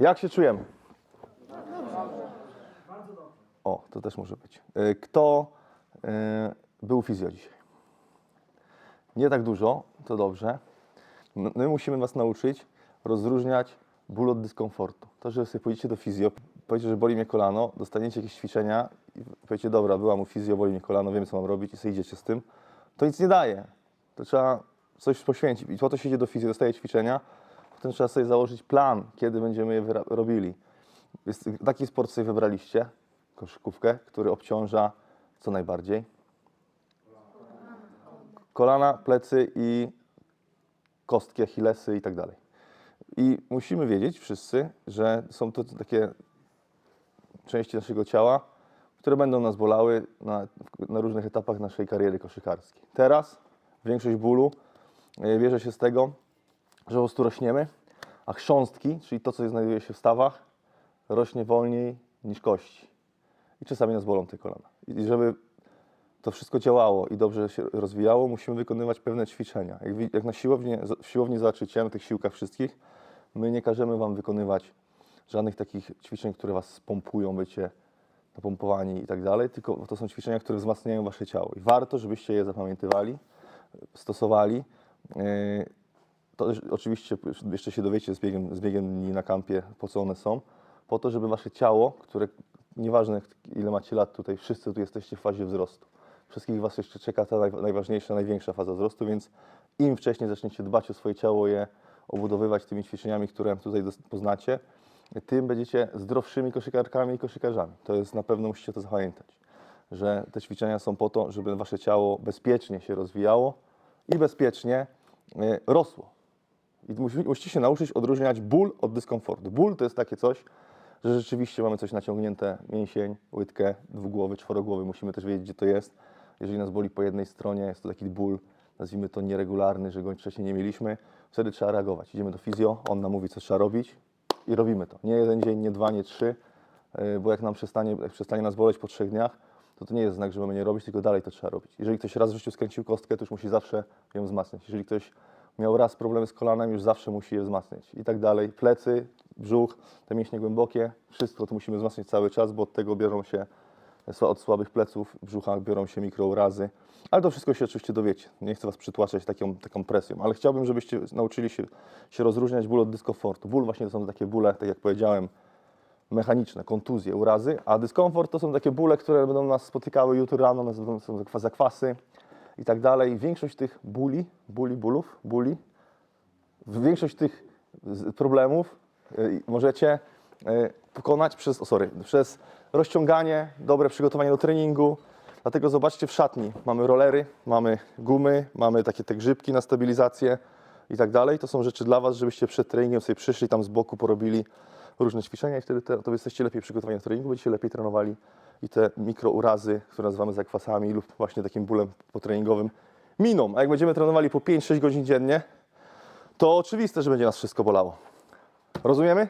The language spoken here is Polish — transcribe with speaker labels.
Speaker 1: Jak się czujemy? O, to też może być. Y, Kto y, był fizjo dzisiaj? Nie tak dużo, to dobrze. My musimy Was nauczyć rozróżniać ból od dyskomfortu. To, że sobie pójdziecie do fizjo, powiecie, że boli mnie kolano, dostaniecie jakieś ćwiczenia i powiecie, dobra, byłam u fizjo, boli mnie kolano, wiem, co mam robić i sobie idziecie z tym, to nic nie daje. To trzeba coś poświęcić. I po to się idzie do fizjo, dostaje ćwiczenia, potem trzeba sobie założyć plan, kiedy będziemy je robili. Jest, taki sport sobie wybraliście, koszykówkę, który obciąża co najbardziej? Kolana, plecy i kostki, achillesy i tak dalej. I musimy wiedzieć wszyscy, że są to takie części naszego ciała, które będą nas bolały na, na różnych etapach naszej kariery koszykarskiej. Teraz większość bólu e, bierze się z tego, że po prostu rośniemy, a chrząstki, czyli to, co znajduje się w stawach, rośnie wolniej niż kości. I czasami nas bolą te kolana. I żeby to wszystko działało i dobrze się rozwijało, musimy wykonywać pewne ćwiczenia. Jak, jak na siłowni, w siłowni tych siłkach wszystkich, my nie każemy Wam wykonywać żadnych takich ćwiczeń, które Was spompują, bycie napompowani i tak dalej, tylko to są ćwiczenia, które wzmacniają Wasze ciało. I warto, żebyście je zapamiętywali, stosowali. To oczywiście jeszcze się dowiecie z biegiem, z biegiem dni na kampie, po co one są. Po to, żeby Wasze ciało, które nieważne ile macie lat tutaj, wszyscy tu jesteście w fazie wzrostu. Wszystkich Was jeszcze czeka ta naj, najważniejsza, największa faza wzrostu, więc im wcześniej zaczniecie dbać o swoje ciało, je obudowywać tymi ćwiczeniami, które tutaj poznacie, tym będziecie zdrowszymi koszykarkami i koszykarzami. To jest na pewno musicie to zapamiętać, że te ćwiczenia są po to, żeby Wasze ciało bezpiecznie się rozwijało i bezpiecznie e, rosło. I musi- musicie się nauczyć odróżniać ból od dyskomfortu. Ból to jest takie coś, że rzeczywiście mamy coś naciągnięte, mięsień, łydkę, dwugłowy, czworogłowy. Musimy też wiedzieć, gdzie to jest. Jeżeli nas boli po jednej stronie, jest to taki ból, nazwijmy to nieregularny, że go wcześniej nie mieliśmy, wtedy trzeba reagować. Idziemy do fizjo, on nam mówi, co trzeba robić i robimy to. Nie jeden dzień, nie dwa, nie trzy, yy, bo jak nam przestanie, jak przestanie nas boleć po trzech dniach, to to nie jest znak, że mamy nie robić, tylko dalej to trzeba robić. Jeżeli ktoś raz w życiu skręcił kostkę, to już musi zawsze ją wzmacniać. Jeżeli ktoś miał raz problemy z kolanem, już zawsze musi je wzmacniać. I tak dalej. Plecy, brzuch, te mięśnie głębokie, wszystko to musimy wzmacniać cały czas, bo od tego biorą się, od słabych pleców, brzucha biorą się mikrourazy. Ale to wszystko się oczywiście dowiecie. Nie chcę Was przytłaczać taką, taką presją, ale chciałbym, żebyście nauczyli się, się rozróżniać ból od dyskomfortu. Ból właśnie to są takie bóle, tak jak powiedziałem, mechaniczne, kontuzje, urazy, a dyskomfort to są takie bóle, które będą nas spotykały jutro rano, są zakwa- zakwasy i tak dalej. Większość tych bóli, bóli, bólów, bóli, większość tych problemów y, możecie y, pokonać przez, o sorry, przez rozciąganie, dobre przygotowanie do treningu. Dlatego zobaczcie w szatni, mamy rollery, mamy gumy, mamy takie te grzybki na stabilizację i tak dalej. To są rzeczy dla Was, żebyście przed treningiem sobie przyszli tam z boku, porobili różne ćwiczenia i wtedy te, to jesteście lepiej przygotowani do treningu, będziecie lepiej trenowali i te mikrourazy, które nazywamy zakwasami lub właśnie takim bólem potreningowym miną. A jak będziemy trenowali po 5-6 godzin dziennie, to oczywiste, że będzie nas wszystko bolało. Rozumiemy?